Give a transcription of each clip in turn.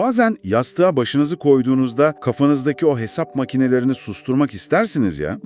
Bazen yastığa başınızı koyduğunuzda kafanızdaki o hesap makinelerini susturmak istersiniz ya.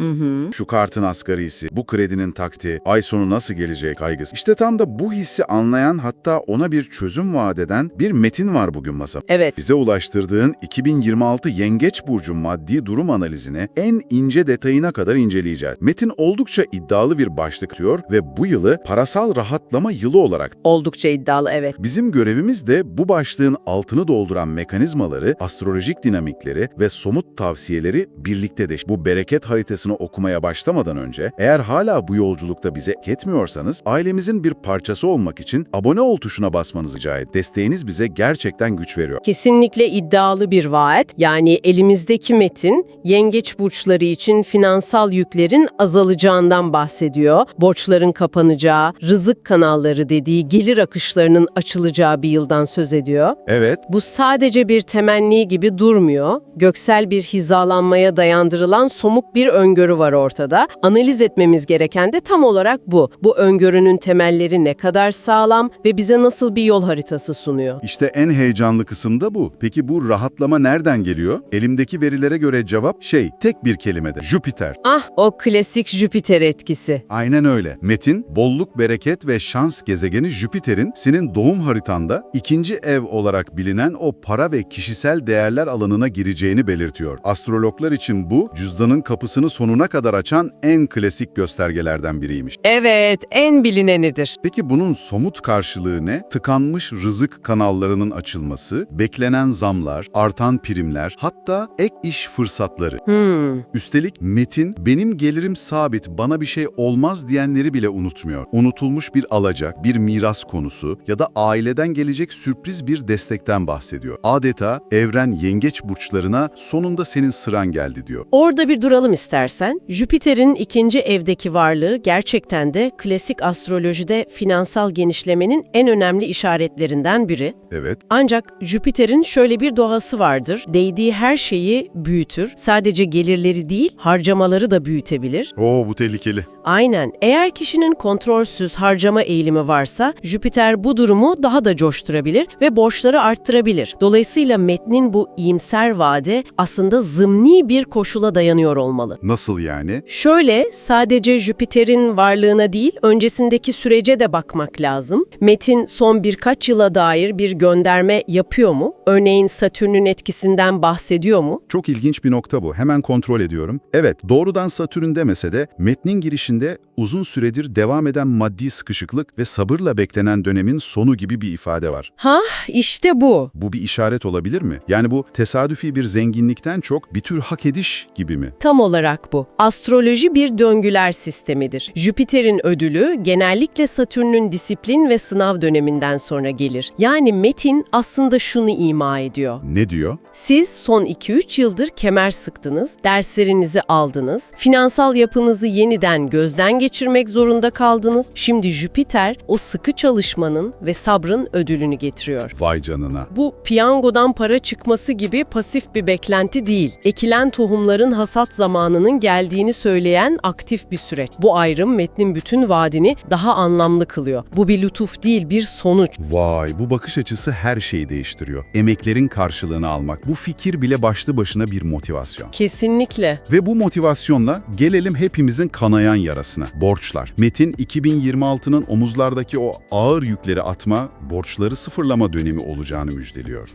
Şu kartın asgarisi, bu kredinin taksiti, ay sonu nasıl gelecek kaygısı. İşte tam da bu hissi anlayan hatta ona bir çözüm vaat eden bir metin var bugün masamda. Evet. Bize ulaştırdığın 2026 Yengeç Burcu maddi durum analizini en ince detayına kadar inceleyeceğiz. Metin oldukça iddialı bir başlık diyor ve bu yılı parasal rahatlama yılı olarak Oldukça iddialı evet. Bizim görevimiz de bu başlığın altını dolduran mekanizmaları, astrolojik dinamikleri ve somut tavsiyeleri birlikte de bu bereket haritasını okumaya başlamadan önce eğer hala bu yolculukta bize etmiyorsanız ailemizin bir parçası olmak için abone ol tuşuna basmanızı rica et. Desteğiniz bize gerçekten güç veriyor. Kesinlikle iddialı bir vaat. Yani elimizdeki metin yengeç burçları için finansal yüklerin azalacağından bahsediyor. Borçların kapanacağı, rızık kanalları dediği gelir akışlarının açılacağı bir yıldan söz ediyor. Evet, Bu sadece bir temenni gibi durmuyor. Göksel bir hizalanmaya dayandırılan somut bir öngörü var ortada. Analiz etmemiz gereken de tam olarak bu. Bu öngörünün temelleri ne kadar sağlam ve bize nasıl bir yol haritası sunuyor? işte en heyecanlı kısım da bu. Peki bu rahatlama nereden geliyor? Elimdeki verilere göre cevap şey, tek bir kelimede. Jüpiter. Ah, o klasik Jüpiter etkisi. Aynen öyle. Metin, bolluk, bereket ve şans gezegeni Jüpiter'in senin doğum haritanda ikinci ev olarak bilinen o para ve kişisel değerler alanına gireceğini belirtiyor. Astrologlar için bu, cüzdanın kapısını sonuna kadar açan en klasik göstergelerden biriymiş. Evet, en bilinenidir. Peki bunun somut karşılığı ne? Tıkanmış rızık kanallarının açılması, beklenen zamlar, artan primler, hatta ek iş fırsatları. Hmm, Üstelik Metin, benim gelirim sabit, bana bir şey olmaz diyenleri bile unutmuyor. Unutulmuş bir alacak, bir miras konusu ya da aileden gelecek sürpriz bir destekten bahsediyor. Adeta evren yengeç burçlarına sonunda senin sıran geldi diyor. Orada bir duralım istersen. Jüpiter'in ikinci evdeki varlığı gerçekten de klasik astrolojide finansal genişlemenin en önemli işaretlerinden biri. Evet, Ancak Jüpiter'in şöyle bir doğası vardır. Değdiği her şeyi büyütür. Sadece gelirleri değil, harcamaları da büyütebilir. Oo bu tehlikeli. Aynen. Eğer kişinin kontrolsüz harcama eğilimi varsa, Jüpiter bu durumu daha da coşturabilir ve borçları arttırabilir. Dolayısıyla metnin bu iyimser vaade aslında zımni bir koşula dayanıyor olmalı. Nasıl yani? Şöyle, sadece Jüpiter'in varlığına değil, öncesindeki sürece de bakmak lazım. Metin son birkaç yıla dair bir gönderme yapıyor mu? Örneğin Satürn'ün etkisinden bahsediyor mu? Çok ilginç bir nokta bu. Hemen kontrol ediyorum. Evet, doğrudan Satürn demese de metnin girişinde uzun süredir devam eden maddi sıkışıklık ve sabırla beklenen dönemin sonu gibi bir ifade var. Ha, işte bu. Bu bir işaret olabilir mi? Yani bu tesadüfi bir zenginlikten çok bir tür hak ediş gibi mi? Tam olarak bu. Astroloji bir döngüler sistemidir. Jüpiter'in ödülü genellikle Satürn'ün disiplin ve sınav döneminden sonra gelir. Yani metin aslında şunu ima ediyor. Ne diyor? Siz son 2-3 yıldır kemer sıktınız, derslerinizi aldınız, finansal yapınızı yeniden gözden geçirmek zorunda kaldınız. Şimdi Jüpiter o sıkı çalışmanın ve sabrın ödülünü getiriyor. Vay canına. Bu piyangodan para çıkması gibi pasif bir beklenti değil. Ekilen tohumların hasat zamanının geldiğini söyleyen aktif bir süreç. Bu ayrım metnin bütün vaadini daha anlamlı kılıyor. Bu bir lütuf değil, bir sonuç. Vay, bu bakış açısı her şeyi değiştiriyor. Emeklerin karşılığını almak, bu fikir bile başlı başına bir motivasyon. Kesinlikle. Ve bu motivasyonla gelelim hepimizin kanayan yarasına. Borçlar. Metin 2026'nın omuzlardaki o ağır yükleri atma, borçları sıfırlama dönemi olacağını müjdeliyor.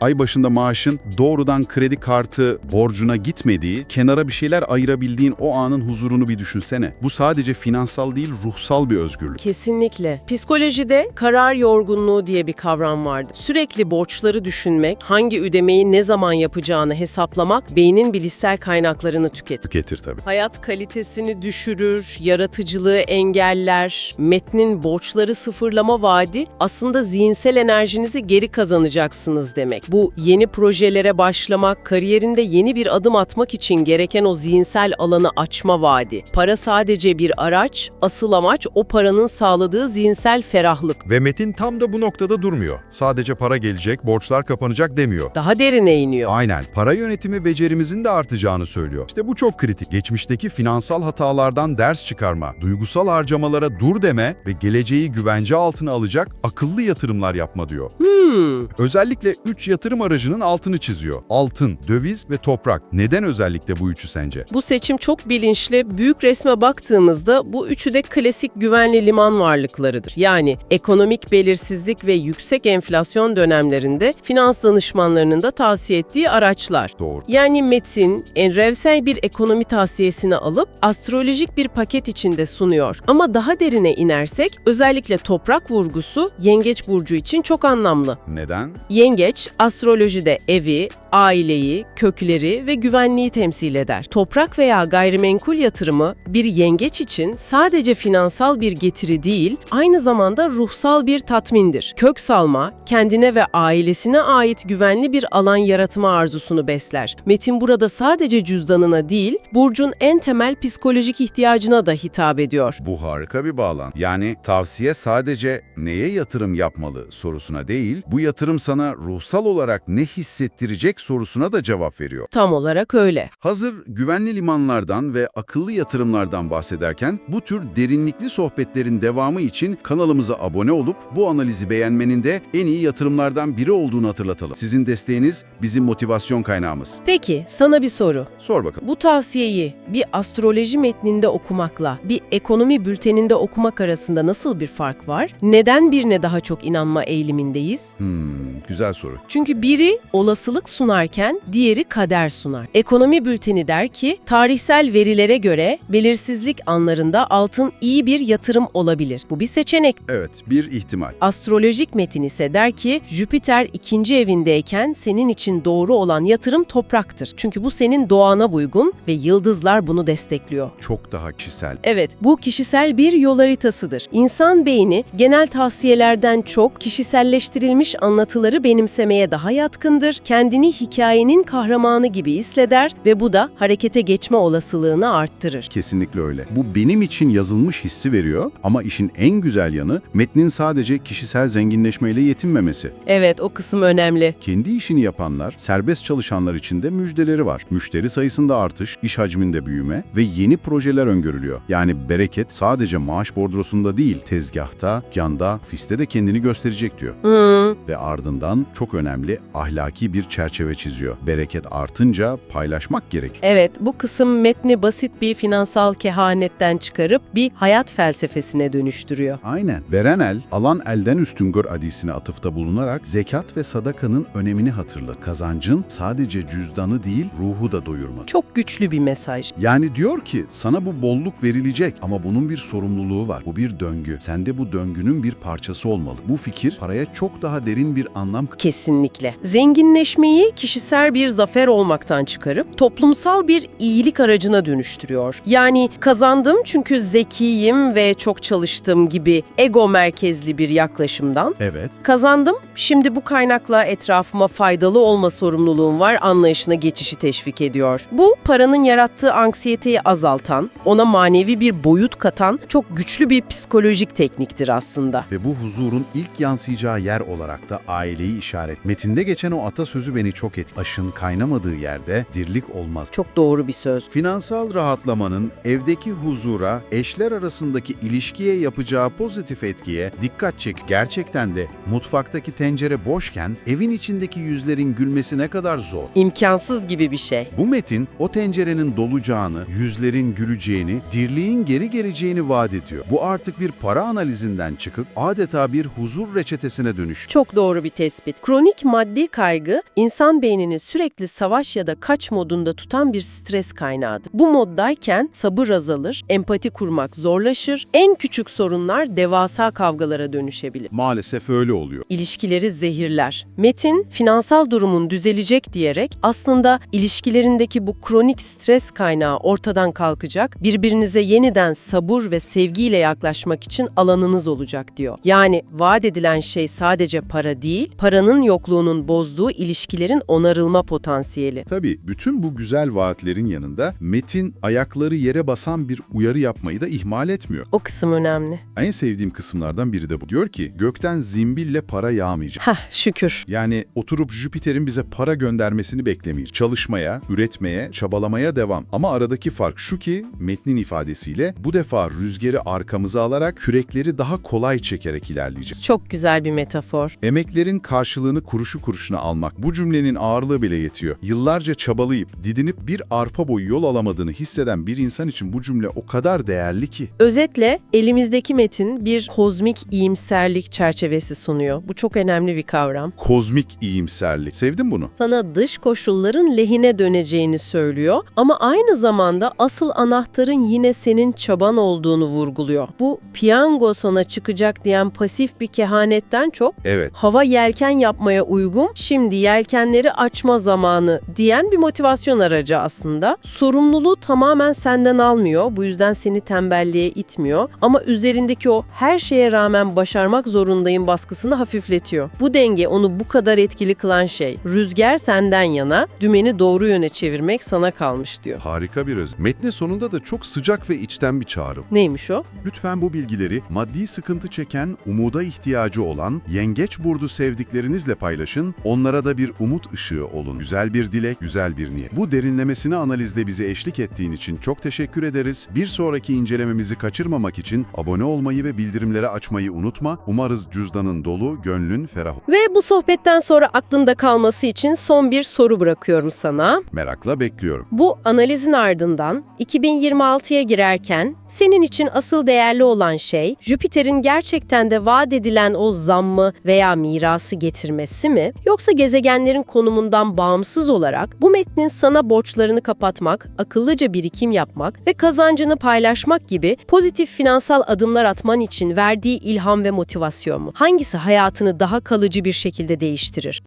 Ay başında maaşın doğrudan kredi kartı borcuna gitmediği, kenara bir şeyler ayırabildiğin o anın huzurunu bir düşünsene. Bu sadece finansal değil, ruhsal bir özgürlük. Kesinlikle. Psikolojide karar yorgunluğu diye bir kavram vardır. Sürekli borçları düşünmek, hangi ödemeyi ne zaman yapacağını hesaplamak beynin bilişsel kaynaklarını tüketir. Tüketir tabii. Hayat kalitesini düşürür, yaratıcılığı engeller, metnin borçları sıfırlama vaadi aslında zihinsel enerjinizi geri kazanacaksınız demek. Bu yeni projelere başlamak, kariyerinde yeni bir adım atmak için gereken o zihinsel alanı açma vaadi. Para sadece bir araç, asıl amaç o paranın sağladığı zihinsel ferahlık. Ve Metin tam da bu noktada durmuyor. Sadece para gelecek, borçlar kapanacak demiyor. Daha derine iniyor. Aynen, para yönetimi becerimizin de artacağını söylüyor. İşte bu çok kritik. Geçmişteki finansal hatalardan ders çıkarma, duygusal harcamalara dur deme ve geleceği güvence altına alacak akıllı yatırımlar yapma diyor. Hmm, Özellikle Özellikle 3 yatırım aracının altını çiziyor. Altın, döviz ve toprak. Neden özellikle bu üçü sence? Bu seçim çok bilinçli. Büyük resme baktığımızda bu üçü de klasik güvenli liman varlıklarıdır. Yani ekonomik belirsizlik ve yüksek enflasyon dönemlerinde finans danışmanlarının da tavsiye ettiği araçlar. Doğru. Yani Metin, evrensel bir ekonomi tavsiyesini alıp astrolojik bir paket içinde sunuyor. Ama daha derine inersek özellikle toprak vurgusu Yengeç burcu için çok anlamlı. Neden? Yengeç, astrolojide evi, aileyi, kökleri ve güvenliği temsil eder. Toprak veya gayrimenkul yatırımı bir yengeç için sadece finansal bir getiri değil, aynı zamanda ruhsal bir tatmindir. Kök salma, kendine ve ailesine ait güvenli bir alan yaratma arzusunu besler. Metin burada sadece cüzdanına değil, burcun en temel psikolojik ihtiyacına da hitap ediyor. Bu harika bir bağlan. Yani tavsiye sadece neye yatırım yapmalı sorusuna değil, bu yatırım sana ruhsal olarak ne hissettirecek sorusuna da cevap veriyor. Tam olarak öyle. Hazır güvenli limanlardan ve akıllı yatırımlardan bahsederken bu tür derinlikli sohbetlerin devamı için kanalımıza abone olup bu analizi beğenmenin de en iyi yatırımlardan biri olduğunu hatırlatalım. Sizin desteğiniz bizim motivasyon kaynağımız. Peki, sana bir soru. Sor bakalım. Bu tavsiyeyi bir astroloji metninde okumakla bir ekonomi bülteninde okumak arasında nasıl bir fark var? Neden birine daha çok inanma eğilimindeyiz? Hmm, güzel soru. Çünkü biri olasılık sunarken diğeri kader sunar. Ekonomi bülteni der ki tarihsel verilere göre belirsizlik anlarında altın iyi bir yatırım olabilir. Bu bir seçenek. Evet, bir ihtimal. Astrolojik metin ise der ki Jüpiter ikinci evindeyken senin için doğru olan yatırım topraktır. Çünkü bu senin doğana uygun ve yıldızlar bunu destekliyor. Çok daha kişisel. Evet, bu kişisel bir yol haritasıdır. İnsan beyni genel tavsiyelerden çok kişiselleştirilmiş anlatıları benimsemeye daha yatkındır. Kendini hikayenin kahramanı gibi hisseder ve bu da harekete geçme olasılığını arttırır. Kesinlikle öyle. Bu benim için yazılmış hissi veriyor ama işin en güzel yanı metnin sadece kişisel zenginleşmeyle yetinmemesi. Evet, o kısım önemli. Kendi işini yapanlar, serbest çalışanlar için de müjdeleri var. Müşteri sayısında artış, iş hacminde büyüme ve yeni projeler öngörülüyor. Yani bereket sadece maaş bordrosunda değil, tezgahta, yanda, ofiste de kendini gösterecek diyor. Hmm, Ve ardından çok önemli ahlaki bir çerçeve çiziyor. Bereket artınca paylaşmak gerek. Evet, bu kısım metni basit bir finansal kehanetten çıkarıp bir hayat felsefesine dönüştürüyor. Aynen. Veren el, alan elden üstün gör hadisine atıfta bulunarak zekat ve sadakanın önemini hatırla. Kazancın sadece cüzdanı değil, ruhu da doyurmalı. Çok güçlü bir mesaj. Yani diyor ki sana bu bolluk verilecek ama bunun bir sorumluluğu var. Bu bir döngü. Sen de bu döngünün bir parçası olmalı. Bu fikir paraya çok daha derin bir anlam Kesinlikle. Zenginleşmeyi kişisel bir zafer olmaktan çıkarıp toplumsal bir iyilik aracına dönüştürüyor. Yani kazandım çünkü zekiyim ve çok çalıştım gibi ego merkezli bir yaklaşımdan Evet. kazandım şimdi bu kaynakla etrafıma faydalı olma sorumluluğum var anlayışına geçişi teşvik ediyor. Bu paranın yarattığı anksiyeteyi azaltan, ona manevi bir boyut katan çok güçlü bir psikolojik tekniktir aslında. Ve bu huzurun ilk yansıyacağı yer olarak da aileyi işaret. Metinde geçen o atasözü beni çok et. Aşın kaynamadığı yerde dirlik olmaz. Çok doğru bir söz. Finansal rahatlamanın evdeki huzura, eşler arasındaki ilişkiye yapacağı pozitif etkiye dikkat çek. Gerçekten de mutfaktaki tencere boşken evin içindeki yüzlerin gülmesi ne kadar zor. İmkansız gibi bir şey. Bu metin o tencerenin dolacağını, yüzlerin güleceğini, dirliğin geri geleceğini vaat ediyor. Bu artık bir para analizinden çıkıp adeta bir huzur reçetesine dönüş. Çok doğru bir tespit. Kronik maddi kaygı, insan beynini sürekli savaş ya da kaç modunda tutan bir stres kaynağıdır. Bu moddayken sabır azalır, empati kurmak zorlaşır, en küçük sorunlar devasa kavgalara dönüşebilir. Maalesef öyle oluyor. İlişkileri zehirler. Metin, finansal durumun düzelecek diyerek aslında ilişkilerindeki bu kronik stres kaynağı ortadan kalkacak, birbirinize yeniden sabır ve sevgiyle yaklaşmak için alanınız olacak diyor. Yani vaat edilen şey sadece para değil, paranın yokluğunun bozduğu ilişkilerin borçların onarılma potansiyeli. Tabii bütün bu güzel vaatlerin yanında Metin ayakları yere basan bir uyarı yapmayı da ihmal etmiyor. O kısım önemli. En sevdiğim kısımlardan biri de bu. Diyor ki gökten zimbille para yağmayacak. Hah şükür. Yani oturup Jüpiter'in bize para göndermesini beklemeyiz. Çalışmaya, üretmeye, çabalamaya devam. Ama aradaki fark şu ki metnin ifadesiyle bu defa rüzgarı arkamıza alarak kürekleri daha kolay çekerek ilerleyeceğiz. Çok güzel bir metafor. Emeklerin karşılığını kuruşu kuruşuna almak bu cümlenin ağırlığı bile yetiyor. Yıllarca çabalayıp, didinip bir arpa boyu yol alamadığını hisseden bir insan için bu cümle o kadar değerli ki. Özetle elimizdeki metin bir kozmik iyimserlik çerçevesi sunuyor. Bu çok önemli bir kavram. Kozmik iyimserlik. Sevdin bunu? Sana dış koşulların lehine döneceğini söylüyor ama aynı zamanda asıl anahtarın yine senin çaban olduğunu vurguluyor. Bu piyango sona çıkacak diyen pasif bir kehanetten çok Evet. hava yelken yapmaya uygun, şimdi yelkenleri açma zamanı diyen bir motivasyon aracı aslında. Sorumluluğu tamamen senden almıyor, bu yüzden seni tembelliğe itmiyor ama üzerindeki o her şeye rağmen başarmak zorundayım baskısını hafifletiyor. Bu denge onu bu kadar etkili kılan şey. Rüzgar senden yana, dümeni doğru yöne çevirmek sana kalmış diyor. Harika bir öz. Metne sonunda da çok sıcak ve içten bir çağrı. Neymiş o? Lütfen bu bilgileri maddi sıkıntı çeken, umuda ihtiyacı olan, yengeç burdu sevdiklerinizle paylaşın, onlara da bir umut ışığı olun. Güzel bir dilek, güzel bir niyet. Bu derinlemesine analizde bize eşlik ettiğin için çok teşekkür ederiz. Bir sonraki incelememizi kaçırmamak için abone olmayı ve bildirimleri açmayı unutma. Umarız cüzdanın dolu, gönlün ferah. Ve bu sohbetten sonra aklında kalması için son bir soru bırakıyorum sana. Merakla bekliyorum. Bu analizin ardından 2026'ya girerken senin için asıl değerli olan şey Jüpiter'in gerçekten de vaat edilen o zammı veya mirası getirmesi mi? Yoksa gezegenlerin konumundan bağımsız olarak bu metnin sana borçlarını kapatmak, akıllıca birikim yapmak ve kazancını paylaşmak gibi pozitif finansal adımlar atman için verdiği ilham ve motivasyon mu? Hangisi hayatını daha kalıcı bir şekilde değiştirir?